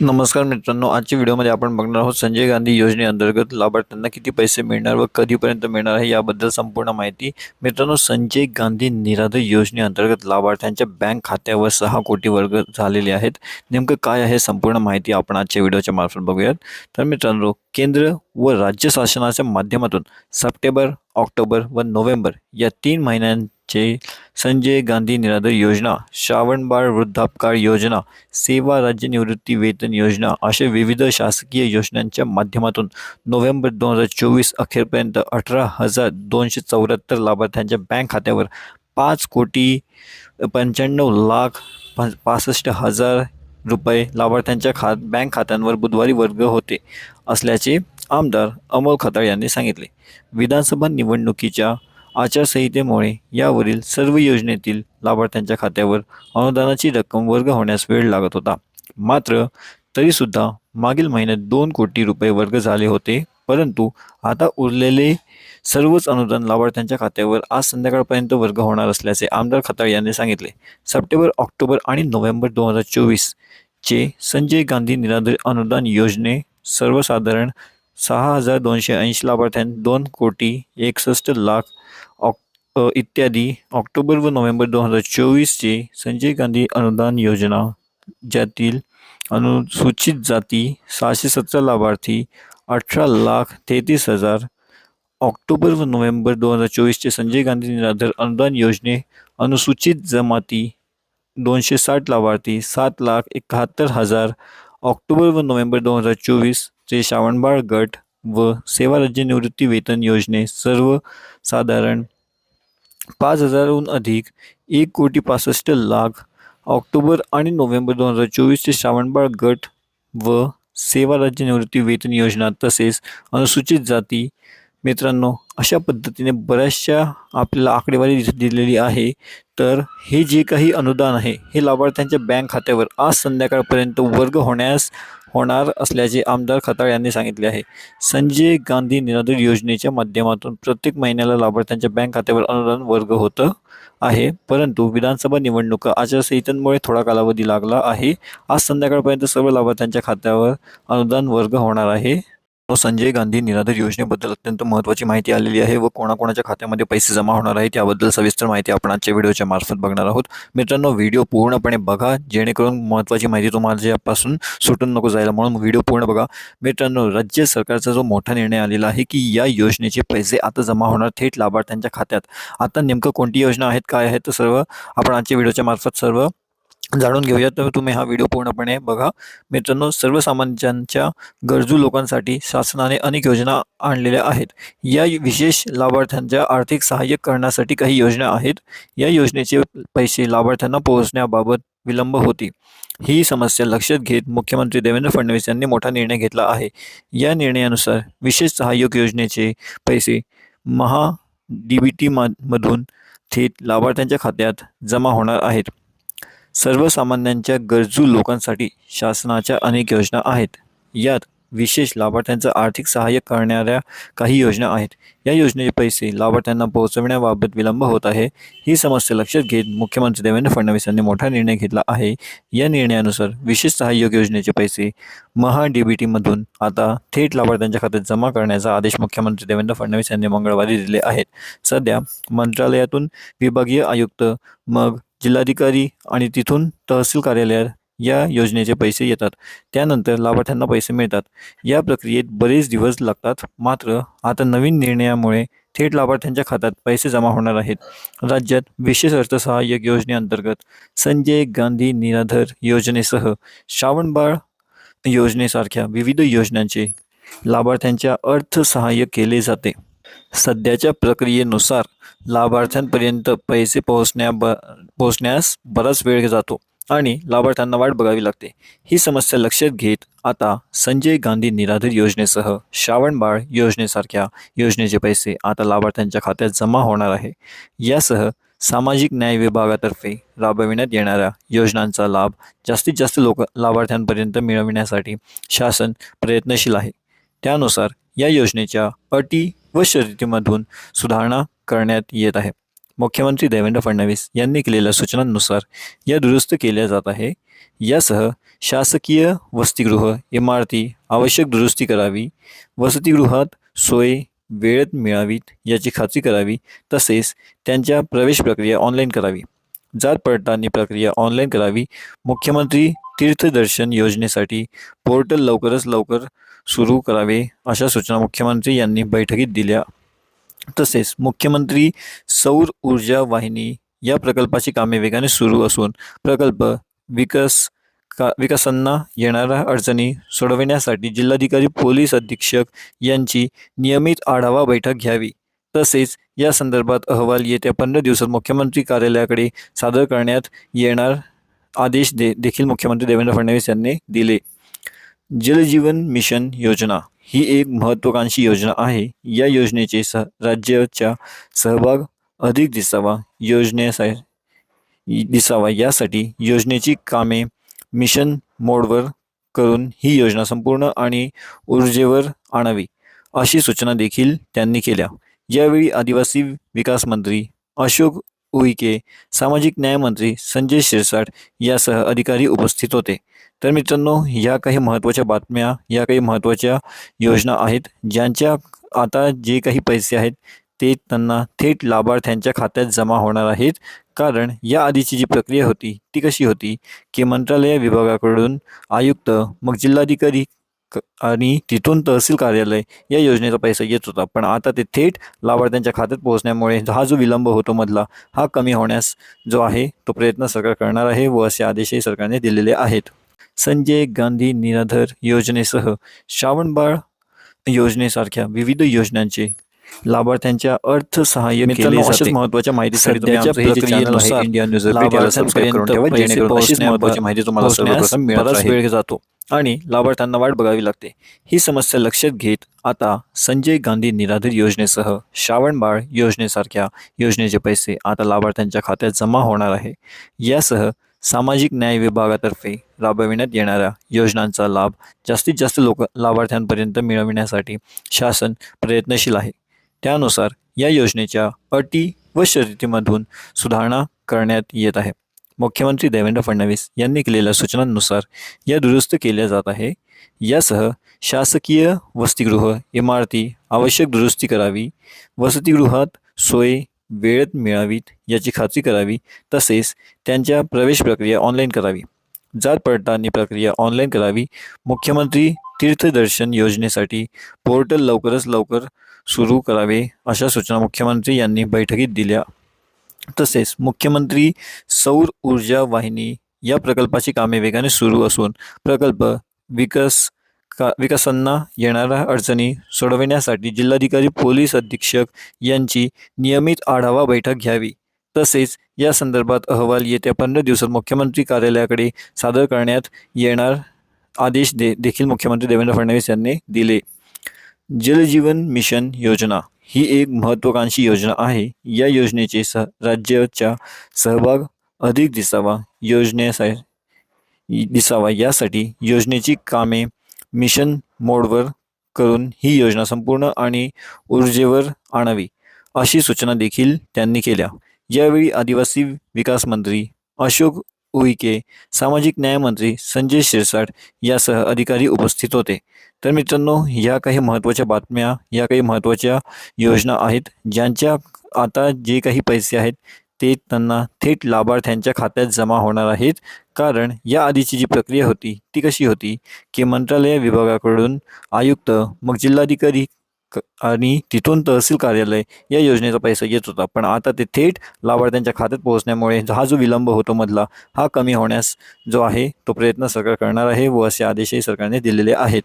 नमस्कार मित्रांनो आजच्या व्हिडिओमध्ये आपण बघणार आहोत संजय गांधी योजनेअंतर्गत लाभार्थ्यांना किती पैसे मिळणार व कधीपर्यंत मिळणार आहे याबद्दल संपूर्ण माहिती. मित्रांनो संजय गांधी निराधार योजनेअंतर्गत लाभार्थ्यांच्या बँक खात्यावर सहा कोटी वर्ग झालेले आहेत. नेमकं काय आहे संपूर्ण माहिती आपण आजच्या व्हिडिओच्या मार्फत बघूयात. तर मित्रांनो केंद्र व राज्य शासनाच्या माध्यमातून सप्टेंबर ऑक्टोबर व नोव्हेंबर या तीन महिन्यां चे संजय गांधी निराधार योजना श्रावणबाळ वृद्धापकाळ योजना सेवा राज्य निवृत्ती वेतन योजना अशा विविध शासकीय योजनांच्या माध्यमातून नोव्हेंबर दोन हजार चोवीस अखेरपर्यंत अठरा हजार दोनशे चौऱ्याहत्तर लाभार्थ्यांच्या बँक खात्यावर पाच कोटी पंच्याण्णव लाख पासष्ट हजार रुपये लाभार्थ्यांच्या खात बँक खात्यांवर बुधवारी वर्ग होते असल्याचे आमदार अमोल खताळ यांनी सांगितले. विधानसभा निवडणुकीच्या आचारसंहितेमुळे यावरील सर्व योजनेतील लाभार्थ्यांच्या खात्यावर अनुदानाची रक्कम वर्ग होण्यास वेळ लागत होता. मात्र तरीसुद्धा मागील महिन्यात दोन कोटी रुपये वर्ग झाले होते. परंतु आता उरलेले सर्वच अनुदान लाभार्थ्यांच्या खात्यावर आज संध्याकाळपर्यंत वर्ग होणार असल्याचे आमदार खताळ यांनी सांगितले. सप्टेंबर ऑक्टोबर आणि नोव्हेंबर दोन हजार चोवीसचे संजय गांधी निराधार अनुदान योजने सर्वसाधारण सहा हजार दोनशे ऐंशी लाभार्थ्यां दोन कोटी एकसष्ट लाख ऑक इत्यादी ऑक्टोबर व नोव्हेंबर दोन हजार चोवीसचे संजय गांधी अनुदान योजना ज्यातील अनुसूचित जाती सहाशे सतरा लाभार्थी अठरा लाख तेहतीस हजार ऑक्टोबर व नोव्हेंबर दोन हजार चोवीसचे संजय गांधी निराधार अनुदान योजने अनुसूचित जमाती दोनशे साठ लाभार्थी सात लाख एकाहत्तर हजार ऑक्टोबर व नोव्हेंबर दोन हजार चोवीस चे श्रावणबाळ गट व सेवा राज्य निवृत्ती वेतन योजने सर्व साधारण पाच हजारहून अधिक एक कोटी पासष्ट लाख ऑक्टोबर आणि नोव्हेंबर दोन हजार चोवीसचे श्रावणबाळ गट व सेवा राज्य निवृत्ती वेतन योजना तसेच अनुसूचित जाती मित्रांनो अशा पद्धतीने बऱ्याचशा आपल्याला आकडेवारी दिलेली आहे. तर हे जे काही अनुदान आहे हे लाभार्थ्यांच्या बँक खात्यावर आज संध्याकाळपर्यंत वर्ग होण्यास होणार असल्याचे आमदार खताळ यांनी सांगितले आहे. संजय गांधी निराधार योजनेच्या माध्यमातून प्रत्येक महिन्याला लाभार्थ्यांच्या बँक खात्यावर अनुदान वर्ग होतं आहे. परंतु विधानसभा निवडणुका आचारसंहितांमुळे थोडा कालावधी लागला आहे. आज संध्याकाळपर्यंत सर्व लाभार्थ्यांच्या खात्यावर अनुदान वर्ग होणार आहे. हो, संजय गांधी निराधार योजनेबद्दल अत्यंत महत्त्वाची माहिती आलेली आहे व कोणाकोणाच्या खात्यामध्ये पैसे जमा होणार आहे त्याबद्दल सविस्तर माहिती आपण आजच्या व्हिडिओच्या मार्फत बघणार आहोत. मित्रांनो व्हिडिओ पूर्णपणे बघा जेणेकरून महत्त्वाची माहिती तुम्हाला सुटून नको जायला. म्हणून व्हिडिओ पूर्ण बघा. मित्रांनो राज्य सरकारचा जो मोठा निर्णय आलेला आहे की या योजनेचे पैसे आता जमा होणार थेट लाभार्थ्यांच्या खात्यात. आता नेमकं कोणती योजना आहेत काय आहेत तर सर्व आपण आजच्या व्हिडिओच्या मार्फत सर्व जाणून घेऊया. तर तुम्ही हा व्हिडिओ पूर्णपणे बघा. मित्रांनो सर्वसामान्यांच्या गरजू लोकांसाठी शासनाने अनेक योजना आणलेल्या आहेत. या विशेष लाभार्थ्यांच्या आर्थिक सहाय्य करण्यासाठी काही योजना आहेत. या योजनेचे पैसे लाभार्थ्यांना पोहोचण्याबाबत विलंब होती. ही समस्या लक्षात घेत मुख्यमंत्री देवेंद्र फडणवीस यांनी मोठा निर्णय घेतला आहे. या निर्णयानुसार विशेष सहाय्यक योजनेचे पैसे महा डी बी टी मधून थेट लाभार्थ्यांच्या खात्यात जमा होणार आहेत. सर्वसामान्यांच्या गरजू लोकांसाठी शासनाच्या अनेक योजना आहेत. यात विशेष लाभार्थ्यांचं आर्थिक सहाय्य करणाऱ्या काही योजना आहेत. या योजनेचे पैसे लाभार्थ्यांना पोहोचविण्याबाबत विलंब होत आहे. ही समस्या लक्षात घेत मुख्यमंत्री देवेंद्र फडणवीस यांनी मोठा निर्णय घेतला आहे. या निर्णयानुसार विशेष सहाय्यक योजनेचे पैसे महा डी बी टीमधून आता थेट लाभार्थ्यांच्या खात्यात जमा करण्याचा आदेश मुख्यमंत्री देवेंद्र फडणवीस यांनी मंगळवारी दिले आहेत. सध्या मंत्रालयातून विभागीय आयुक्त मग जिल्हाधिकारी आणि तिथून तहसील कार्यालयात या योजनेचे पैसे येतात. त्यानंतर लाभार्थ्यांना पैसे मिळतात. या प्रक्रियेत बरेच दिवस लागतात. मात्र आता नवीन निर्णयामुळे थेट लाभार्थ्यांच्या खात्यात पैसे जमा होणार आहेत. राज्यात विशेष अर्थसहाय्यक योजनेअंतर्गत संजय गांधी निराधार योजनेसह श्रावणबाळ योजनेसारख्या विविध योजनांचे लाभार्थ्यांच्या अर्थसहाय्य केले जाते. सध्याच्या प्रक्रियेनुसार लाभार्थ्यांपर्यंत पैसे पोहोचण्या ब पोहोचण्यास बराच वेळ जातो आणि लाभार्थ्यांना वाट बघावी लागते. ही समस्या लक्षात घेत आता संजय गांधी निराधार योजनेसह श्रावणबाळ योजनेसारख्या योजनेचे पैसे आता लाभार्थ्यांच्या खात्यात जमा होणार आहे. यासह सामाजिक न्याय विभागातर्फे राबविण्यात येणाऱ्या योजनांचा लाभ जास्तीत जास्त लोक लाभार्थ्यांपर्यंत मिळविण्यासाठी शासन प्रयत्नशील आहे. त्यानुसार या योजनेच्या अटी व शर्यतीमधून सुधारणा करण्यात येत आहे. मुख्यमंत्री देवेंद्र फडणवीस यांनी केलेल्या सूचनांनुसार या दुरुस्त केल्या जात आहे. यासह शासकीय वसतिगृह इमारती आवश्यक दुरुस्ती करावी वसतिगृहात सोय वेळेत मिळावीत याची खात्री करावी तसेच त्यांच्या प्रवेश प्रक्रिया ऑनलाईन करावी. जात पडताळणी प्रक्रिया ऑनलाईन करावी. मुख्यमंत्री तीर्थदर्शन योजनेसाठी पोर्टल लवकरच लवकर सुरू करावे अशा सूचना मुख्यमंत्री यांनी बैठकीत दिल्या. तसेच मुख्यमंत्री सौर ऊर्जा वाहिनी या प्रकल्पाची कामे वेगाने सुरू असून प्रकल्प विकास का विकासांना येणाऱ्या अडचणी सोडविण्यासाठी जिल्हाधिकारी पोलीस अधीक्षक यांची नियमित आढावा बैठक घ्यावी. तसेच या संदर्भात अहवाल येत्या पंधरा दिवसात मुख्यमंत्री कार्यालयाकडे सादर करण्यात येणार आदेश दे देखील मुख्यमंत्री देवेंद्र फडणवीस यांनी दिले. जलजीवन मिशन योजना ही एक महत्त्वाकांक्षी योजना आहे. या योजनेचे स राज्याच्या सहभाग अधिक दिसावा योजनेसा दिसावा. यासाठी योजनेची कामे मिशन मोडवर करून ही योजना संपूर्ण आणि ऊर्जेवर आणावी अशी सूचना देखील त्यांनी केल्या. यावेळी आदिवासी विकास मंत्री अशोक उईके सामाजिक न्यायमंत्री संजय शिरसाट यासह अधिकारी उपस्थित होते. तर मित्रांनो या काही महत्त्वाच्या बातम्या या काही महत्त्वाच्या योजना आहेत ज्यांच्या आता जे काही पैसे आहेत ते त्यांना थेट लाभार्थ्यांच्या खात्यात जमा होणार आहेत. कारण या आधीची जी प्रक्रिया होती ती कशी होती की मंत्रालय विभागाकडून आयुक्त मग जिल्हाधिकारी आणि तिथून तहसील कार्यालय या योजनेचा पैसा येत होता. पण आता ते थेट लाभार्थ्यांच्या खात्यात पोहोचण्यामुळे हा जो विलंब होतो मधला हा कमी होण्यास जो आहे तो प्रयत्न सरकार करणार आहे व असे आदेशही सरकारने दिलेले आहेत. संजय गांधी निराधार योजनेसह श्रावणबाळ योजनेसारख्या विविध योजनांचे लाभार्थ्यांच्या अर्थसहाय्य केले जाते. आहे, प्रक्रियेनुसार इंडिया न्यूज माहिती तुम्हाला सर्वप्रथम मिळत जातो. आणि लाभार्थ्यांना वाट बघावी लागते. ही समस्या लक्षात घेत आता संजय गांधी निराधार योजनेसह श्रावणबाळ योजनेसारख्या योजनेचे पैसे आता लाभार्थ्यांच्या खात्यात जमा होणार आहे. यासह सामाजिक न्याय विभागातर्फे राबविण्यात येणाऱ्या योजनांचा लाभ जास्तीत जास्त लोक लाभार्थ्यांपर्यंत मिळविण्यासाठी शासन प्रयत्नशील आहे. त्यानुसार या योजनेच्या अटी व शर्तीमधून सुधारणा करण्यात येत आहे. मुख्यमंत्री देवेंद्र फडणवीस यांनी केलेल्या सूचनांनुसार या दुरुस्त केल्या जात आहे. यासह शासकीय वसतिगृह इमारती आवश्यक दुरुस्ती करावी वसतिगृहात सोय वेळेत मिळावीत याची खात्री करावी तसेच त्यांच्या प्रवेश प्रक्रिया ऑनलाईन करावी. जात पडताळणी प्रक्रिया ऑनलाईन करावी. मुख्यमंत्री तीर्थदर्शन योजनेसाठी पोर्टल लवकरच लवकर सुरू करावे अशा सूचना मुख्यमंत्री यांनी बैठकीत दिल्या. तसेच मुख्यमंत्री सौर ऊर्जा वाहिनी या प्रकल्पाची कामे वेगाने सुरू असून प्रकल्प विकास का विकासांना येणाऱ्या अडचणी सोडविण्यासाठी जिल्हाधिकारी पोलीस अधीक्षक यांची नियमित आढावा बैठक घ्यावी. तसेच या संदर्भात अहवाल येत्या पंधरा दिवसात मुख्यमंत्री कार्यालयाकडे सादर करण्यात येणार आदेश दे देखील मुख्यमंत्री देवेंद्र फडणवीस यांनी दिले. जलजीवन मिशन योजना ही एक महत्त्वाकांक्षी योजना आहे. या योजनेचे स राज्याच्या सहभाग अधिक दिसावा योजनेसा दिसावा. यासाठी योजनेची कामे मिशन मोडवर करून ही योजना संपूर्ण आणि ऊर्जेवर आणावी अशी सूचना देखील त्यांनी केल्या. यावेळी आदिवासी विकास मंत्री अशोक उईके सामाजिक न्यायमंत्री संजय शिरसाट यासह अधिकारी उपस्थित होते. तर मित्रांनो या काही महत्त्वाच्या बातम्या या काही महत्त्वाच्या योजना आहेत ज्यांच्या आता जे काही पैसे आहेत ते त्यांना थेट लाभार्थ्यांच्या खात्यात जमा होणार आहेत. कारण या आधीची जी प्रक्रिया होती ती कशी होती की मंत्रालय विभागाकडून आयुक्त मग जिल्हाधिकारी आणि तिथून तहसील कार्यालय या योजनेचा पैसा येत होता. पण आता ते थेट लाभार्थ्यांच्या खात्यात पोहोचण्यामुळे हा जो विलंब होतो मधला हा कमी होण्यास जो आहे तो प्रयत्न सरकार करणार आहे व असे आदेशही सरकारने दिलेले आहेत.